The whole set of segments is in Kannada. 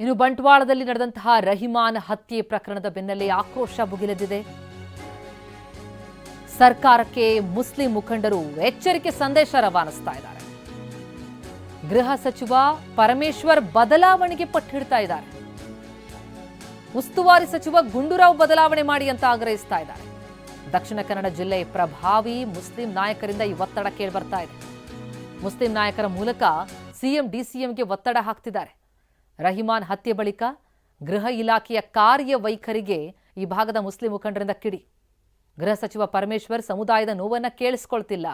ಇನ್ನು ಬಂಟ್ವಾಳದಲ್ಲಿ ನಡೆದಂತಹ ರಹಿಮಾನ್ ಹತ್ಯೆ ಪ್ರಕರಣದ ಬೆನ್ನಲ್ಲೇ ಆಕ್ರೋಶ ಭುಗಿಲೆದಿದೆ ಸರ್ಕಾರಕ್ಕೆ ಮುಸ್ಲಿಂ ಮುಖಂಡರು ಎಚ್ಚರಿಕೆ ಸಂದೇಶ ರವಾನಿಸ್ತಾ ಇದ್ದಾರೆ. ಗೃಹ ಸಚಿವ ಪರಮೇಶ್ವರ್ ಬದಲಾವಣೆಗೆ ಪಟ್ಟಿಡ್ತಾ ಇದ್ದಾರೆ. ಉಸ್ತುವಾರಿ ಸಚಿವ ಗುಂಡೂರಾವ್ ಬದಲಾವಣೆ ಮಾಡಿ ಅಂತ ಆಗ್ರಹಿಸ್ತಾ ಇದ್ದಾರೆ. ದಕ್ಷಿಣ ಕನ್ನಡ ಜಿಲ್ಲೆ ಪ್ರಭಾವಿ ಮುಸ್ಲಿಂ ನಾಯಕರಿಂದ ಈ ಒತ್ತಡ ಕೇಳಿ ಬರ್ತಾ ಇದೆ. ಮುಸ್ಲಿಂ ನಾಯಕರ ಮೂಲಕ ಸಿಎಂ, ಡಿಸಿಎಂಗೆ ಒತ್ತಡ ಹಾಕ್ತಿದ್ದಾರೆ. ರಹಿಮಾನ್ ಹತ್ಯೆ ಬಳಿಕ ಗೃಹ ಇಲಾಖೆಯ ಕಾರ್ಯವೈಖರಿಗೆ ಈ ಭಾಗದ ಮುಸ್ಲಿಂ ಮುಖಂಡರಿಂದ ಕಿಡಿ. ಗೃಹ ಸಚಿವ ಪರಮೇಶ್ವರ್ ಸಮುದಾಯದ ನೋವನ್ನು ಕೇಳಿಸ್ಕೊಳ್ತಿಲ್ಲ.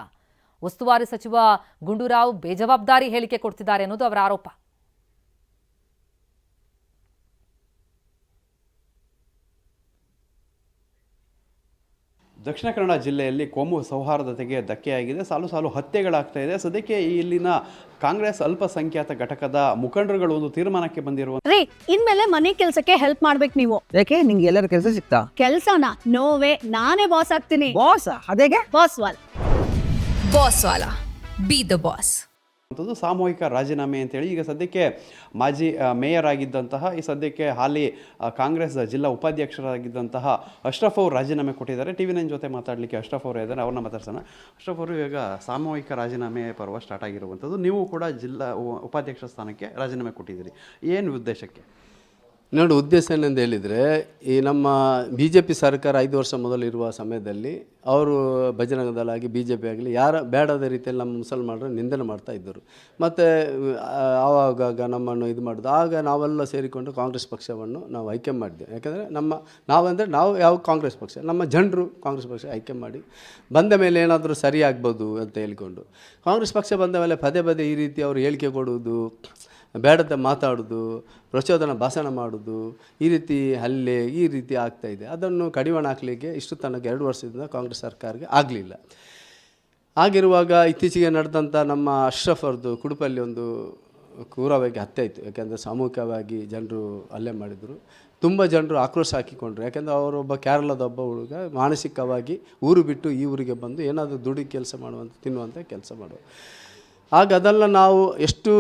ಉಸ್ತುವಾರಿ ಸಚಿವ ಗುಂಡೂರಾವ್ ಬೇಜವಾಬ್ದಾರಿ ಹೇಳಿಕೆ ಕೊಡ್ತಿದ್ದಾರೆ ಅನ್ನೋದು ಅವರ ಆರೋಪ. ದಕ್ಷಿಣ ಕನ್ನಡ ಜಿಲ್ಲೆಯಲ್ಲಿ ಕೋಮು ಸೌಹಾರ್ದತೆಗೆ ಧಕ್ಕೆಯಾಗಿದೆ. ಸಾಲು ಸಾಲು ಹತ್ಯೆಗಳಾಗ್ತಾ ಇದೆ. ಸದ್ಯಕ್ಕೆ ಇಲ್ಲಿನ ಕಾಂಗ್ರೆಸ್ ಅಲ್ಪಸಂಖ್ಯಾತ ಘಟಕದ ಮುಖಂಡರುಗಳು ಒಂದು ತೀರ್ಮಾನಕ್ಕೆ ಬಂದಿರುವ ರೀ ಇನ್ಮೇಲೆ ಮನೆ ಕೆಲ್ಸಕ್ಕೆ ಹೆಲ್ಪ್ ಮಾಡ್ಬೇಕು ನೀವು. ಯಾಕೆ? ನಿಂಗೆ ಎಲ್ಲರ ಕೆಲಸ ಸಿಗ್ತಾ ಕೆಲ್ಸನ? ನೋವೇ ನಾನೇ ಬಾಸ್ ಆಗ್ತೀನಿ. ಬಾಸ್ ಅದೇಗೆ? ಬಾಸ್ ವಾಲ್. ಬಾಸ್ ವಾಲಾ. ಬಿ ದ ಬಾಸ್ ಅಂಥದ್ದು ಸಾಮೂಹಿಕ ರಾಜೀನಾಮೆ ಅಂತೇಳಿ ಈಗ ಸದ್ಯಕ್ಕೆ ಮಾಜಿ ಮೇಯರ್ ಆಗಿದ್ದಂತಹ ಈ ಸದ್ಯಕ್ಕೆ ಹಾಲಿ ಕಾಂಗ್ರೆಸ್ ಜಿಲ್ಲಾ ಉಪಾಧ್ಯಕ್ಷರಾಗಿದ್ದಂತಹ ಅಶ್ರಫ್ ಅವರು ರಾಜೀನಾಮೆ ಕೊಟ್ಟಿದ್ದಾರೆ. ಟಿ ವಿ ನೈನ್ ಜೊತೆ ಮಾತಾಡಲಿಕ್ಕೆ ಅಶ್ರಫ್ ಅವರು ಇದ್ದಾರೆ. ಅವ್ರನ್ನ ಮಾತಾಡ್ಸೋಣ. ಅಶ್ರಫ್ ಅವರು ಈಗ ಸಾಮೂಹಿಕ ರಾಜೀನಾಮೆ ಪರ್ವ ಸ್ಟಾರ್ಟ್ ಆಗಿರುವಂಥದ್ದು. ನೀವು ಕೂಡ ಜಿಲ್ಲಾ ಉಪಾಧ್ಯಕ್ಷ ಸ್ಥಾನಕ್ಕೆ ರಾಜೀನಾಮೆ ಕೊಟ್ಟಿದ್ದೀರಿ. ಏನು ಉದ್ದೇಶಕ್ಕೆ? ನೋಡಿ, ಉದ್ದೇಶ ಏನಂತ ಹೇಳಿದರೆ, ಈ ನಮ್ಮ ಬಿ ಜೆ ಪಿ ಸರ್ಕಾರ ಐದು ವರ್ಷ ಮೊದಲಿರುವ ಸಮಯದಲ್ಲಿ ಅವರು ಬಜರಂಗದಲ್ಲಾಗಿ ಬಿ ಜೆ ಪಿ ಆಗಲಿ, ಯಾರ ಬೇಡದ ರೀತಿಯಲ್ಲಿ ನಮ್ಮ ಮುಸಲ್ಮಾನರು ನಿಂದನೆ ಮಾಡ್ತಾ ಇದ್ದರು. ಮತ್ತು ಆವಾಗ ನಮ್ಮನ್ನು ಇದು ಮಾಡೋದು ಆಗ ನಾವೆಲ್ಲ ಸೇರಿಕೊಂಡು ಕಾಂಗ್ರೆಸ್ ಪಕ್ಷವನ್ನು ನಾವು ಆಯ್ಕೆ ಮಾಡಿದ್ದೆವು. ಯಾಕೆಂದರೆ ನಮ್ಮ, ನಾವಂದರೆ ನಾವು ಯಾವ ಕಾಂಗ್ರೆಸ್ ಪಕ್ಷ, ನಮ್ಮ ಜನರು ಕಾಂಗ್ರೆಸ್ ಪಕ್ಷ ಆಯ್ಕೆ ಮಾಡಿ, ಬಂದ ಮೇಲೆ ಏನಾದರೂ ಸರಿ ಆಗ್ಬೋದು ಅಂತ ಹೇಳಿಕೊಂಡು. ಕಾಂಗ್ರೆಸ್ ಪಕ್ಷ ಬಂದ ಮೇಲೆ ಪದೇ ಪದೇ ಈ ರೀತಿ ಅವರು ಹೇಳಿಕೆ ಕೊಡುವುದು ಬೇಡದ ಮಾತಾಡೋದು, ಪ್ರಚೋದನ ಭಾಷಣ ಮಾಡೋದು, ಈ ರೀತಿ ಹಲ್ಲೆ, ಈ ರೀತಿ ಆಗ್ತಾ ಇದೆ. ಅದನ್ನು ಕಡಿವಾಣ ಹಾಕಲಿಕ್ಕೆ ಇಷ್ಟು ತನಕ ಎರಡು ವರ್ಷದಿಂದ ಕಾಂಗ್ರೆಸ್ ಸರ್ಕಾರಕ್ಕೆ ಆಗಲಿಲ್ಲ. ಆಗಿರುವಾಗ ಇತ್ತೀಚೆಗೆ ನಡೆದಂಥ ನಮ್ಮ ಅಶ್ರಫ್ ಅವ್ರದ್ದು ಕುಡುಪಲ್ಲಿ ಒಂದು ಕ್ರೂರವಾಗಿ ಹತ್ಯೆ ಆಯಿತು. ಯಾಕೆಂದರೆ ಸಾಮೂಹಿಕವಾಗಿ ಜನರು ಹಲ್ಲೆ ಮಾಡಿದರು. ತುಂಬ ಜನರು ಆಕ್ರೋಶ ಹಾಕಿಕೊಂಡ್ರು. ಯಾಕೆಂದರೆ ಅವರೊಬ್ಬ ಕೇರಳದ ಒಬ್ಬ ಹುಡುಗ, ಮಾನಸಿಕವಾಗಿ ಊರು ಬಿಟ್ಟು ಈ ಊರಿಗೆ ಬಂದು ಏನಾದರೂ ದುಡಿ ಕೆಲಸ ಮಾಡುವಂಥ ತಿನ್ನುವಂಥ ಕೆಲಸ ಮಾಡುವ. ಆಗ ಅದೆಲ್ಲ ನಾವು ಎಷ್ಟು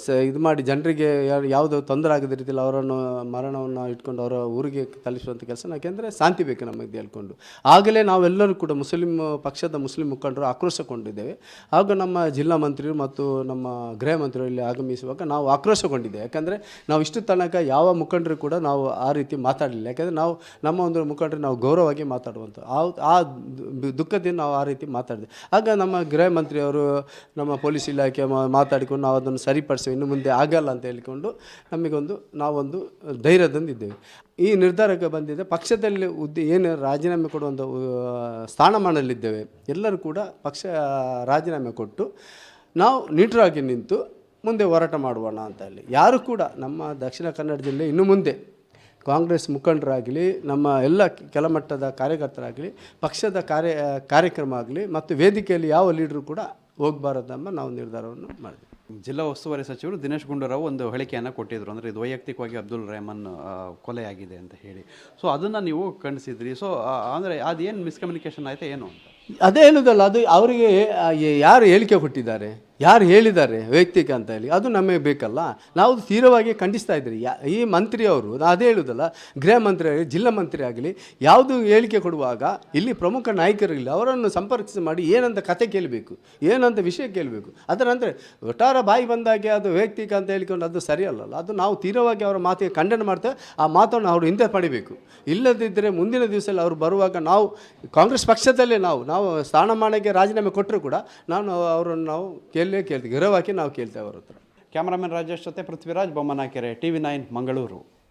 ಸ ಇದು ಮಾಡಿ ಜನರಿಗೆ ಯಾವುದು ತೊಂದರೆ ಆಗದ ರೀತಿಯಲ್ಲಿ ಅವರನ್ನು ಮರಣವನ್ನು ಇಟ್ಕೊಂಡು ಅವರ ಊರಿಗೆ ತಲುಪಿಸುವಂಥ ಕೆಲಸ ಯಾಕೆಂದರೆ ಶಾಂತಿ ಬೇಕು ನಮಗೆ ಹೇಳ್ಕೊಂಡು. ಆಗಲೇ ನಾವೆಲ್ಲರೂ ಕೂಡ ಮುಸ್ಲಿಂ ಪಕ್ಷದ ಮುಸ್ಲಿಂ ಮುಖಂಡರು ಆಕ್ರೋಶಗೊಂಡಿದ್ದೇವೆ. ಆಗ ನಮ್ಮ ಜಿಲ್ಲಾ ಮಂತ್ರಿಗಳು ಮತ್ತು ನಮ್ಮ ಗೃಹ ಮಂತ್ರಿಗಳು ಇಲ್ಲಿ ಆಗಮಿಸುವಾಗ ನಾವು ಆಕ್ರೋಶಗೊಂಡಿದ್ದೇವೆ. ಯಾಕಂದರೆ ನಾವು ಇಷ್ಟು ತನಕ ಯಾವ ಮುಖಂಡರು ಕೂಡ ನಾವು ಆ ರೀತಿ ಮಾತಾಡಲಿಲ್ಲ. ಯಾಕಂದರೆ ನಾವು ನಮ್ಮ ಒಂದು ಮುಖಂಡರು ನಾವು ಗೌರವವಾಗಿ ಮಾತಾಡುವಂಥ ಆ ದುಃಖದಿಂದ ನಾವು ಆ ರೀತಿ ಮಾತಾಡಿದೆ ಆಗ ನಮ್ಮ ಗೃಹ ಮಂತ್ರಿಯವರು ನಮ್ಮ ಪೊಲೀಸ್ ಇಲಾಖೆ ಮಾತಾಡಿಕೊಂಡು ನಾವು ಅದನ್ನು ಸರಿಪಡಿಸಿ ಇನ್ನು ಮುಂದೆ ಆಗಲ್ಲ ಅಂತ ಹೇಳಿಕೊಂಡು ನಮಗೊಂದು, ನಾವೊಂದು ಧೈರ್ಯದಂದಿದ್ದೇವೆ ಈ ನಿರ್ಧಾರಕ್ಕೆ ಬಂದಿದೆ ಪಕ್ಷದಲ್ಲಿ ಉದ್ದಿ, ಏನು ರಾಜೀನಾಮೆ ಕೊಡುವಂಥ ಸ್ಥಾನಮಾನದಲ್ಲಿದ್ದೇವೆ. ಎಲ್ಲರೂ ಕೂಡ ಪಕ್ಷ ರಾಜೀನಾಮೆ ಕೊಟ್ಟು ನಾವು ನೀಟರಾಗಿ ನಿಂತು ಮುಂದೆ ಹೋರಾಟ ಮಾಡುವಣ ಅಂತ ಹೇಳಿ. ಯಾರು ಕೂಡ ನಮ್ಮ ದಕ್ಷಿಣ ಕನ್ನಡ ಜಿಲ್ಲೆ ಇನ್ನು ಮುಂದೆ ಕಾಂಗ್ರೆಸ್ ಮುಖಂಡರಾಗಲಿ, ನಮ್ಮ ಎಲ್ಲ ಕೆಲಮಟ್ಟದ ಕಾರ್ಯಕರ್ತರಾಗಲಿ, ಪಕ್ಷದ ಕಾರ್ಯ, ಕಾರ್ಯಕ್ರಮ ಆಗಲಿ, ಮತ್ತು ವೇದಿಕೆಯಲ್ಲಿ ಯಾವ ಲೀಡ್ರು ಕೂಡ ಹೋಗಬಾರದೆಂಬ ನಾವು ನಿರ್ಧಾರವನ್ನು ಮಾಡಿದ್ವಿ. ಜಿಲ್ಲಾ ಉಸ್ತುವಾರಿ ಸಚಿವರು ದಿನೇಶ್ ಗುಂಡೂರಾವ್ ಒಂದು ಹೇಳಿಕೆಯನ್ನು ಕೊಟ್ಟಿದ್ರು. ಅಂದರೆ ಇದು ವೈಯಕ್ತಿಕವಾಗಿ ಅಬ್ದುಲ್ ರೆಹಮಾನ್ ಕೊಲೆಯಾಗಿದೆ ಅಂತ ಹೇಳಿ. ಸೊ ಅದನ್ನು ನೀವು ಖಂಡಿಸಿದ್ರಿ. ಸೊ ಅಂದರೆ ಅದೇನು ಮಿಸ್ಕಮ್ಯುನಿಕೇಷನ್ ಆಯಿತು, ಏನು ಅಂತ? ಅದೇ ಹೇಳುದಲ್ಲ, ಅದು ಅವರಿಗೆ ಯಾರು ಹೇಳಿಕೆ ಕೊಟ್ಟಿದ್ದಾರೆ, ಯಾರು ಹೇಳಿದ್ದಾರೆ ವೈಯಕ್ತಿಕ ಅಂತ ಹೇಳಿ, ಅದು ನಮಗೆ ಬೇಕಲ್ಲ. ನಾವು ತೀವ್ರವಾಗಿ ಖಂಡಿಸ್ತಾ ಇದ್ದೀರಿ. ಈ ಮಂತ್ರಿಯವರು ಅವರು, ಅದೇ ಹೇಳುವುದಲ್ಲ ಗೃಹ ಮಂತ್ರಿ ಆಗಲಿ, ಜಿಲ್ಲಾ ಮಂತ್ರಿ ಆಗಲಿ, ಯಾವುದು ಹೇಳಿಕೆ ಕೊಡುವಾಗ ಇಲ್ಲಿ ಪ್ರಮುಖ ನಾಯಕರಿಲ್ಲ ಅವರನ್ನು ಸಂಪರ್ಕಿಸಿ ಮಾಡಿ ಏನಂತ ಕತೆ ಕೇಳಬೇಕು, ಏನಂತ ವಿಷಯ ಕೇಳಬೇಕು. ಅದರ ನಂತರ ಒಟ್ಟಾರ ಬಾಯಿ ಬಂದಾಗೆ ಅದು ವೈಯಕ್ತಿಕ ಅಂತ ಹೇಳಿಕೊಂಡು ಅದು ಸರಿಯಲ್ಲಲ್ಲ. ಅದು ನಾವು ತೀವ್ರವಾಗಿ ಅವರ ಮಾತಿಗೆ ಖಂಡನೆ ಮಾಡ್ತೇವೆ ಆ ಮಾತನ್ನು ಅವರು ಹಿಂದೆ ಪಡಿಬೇಕು. ಇಲ್ಲದಿದ್ದರೆ ಮುಂದಿನ ದಿವಸದಲ್ಲಿ ಅವರು ಬರುವಾಗ ನಾವು ಕಾಂಗ್ರೆಸ್ ಪಕ್ಷದಲ್ಲೇ ನಾವು ನಾವು ಸ್ಥಾನಮಾನಕ್ಕೆ ರಾಜೀನಾಮೆ ಕೊಟ್ಟರು ಕೂಡ ನಾನು ಅವರನ್ನು ನಾವು ಕೇಳಲೇ ಕೇಳ್ತೀವಿ ಗೃಹವಾಗಿ ನಾವು ಕೇಳ್ತೇವೆ ಅವ್ರ ಹತ್ರ. ಕ್ಯಾಮರಾಮನ್ ರಾಜೇಶ್ ಜೊತೆ Prithviraj Bommanakere T V nine, Mangaluru.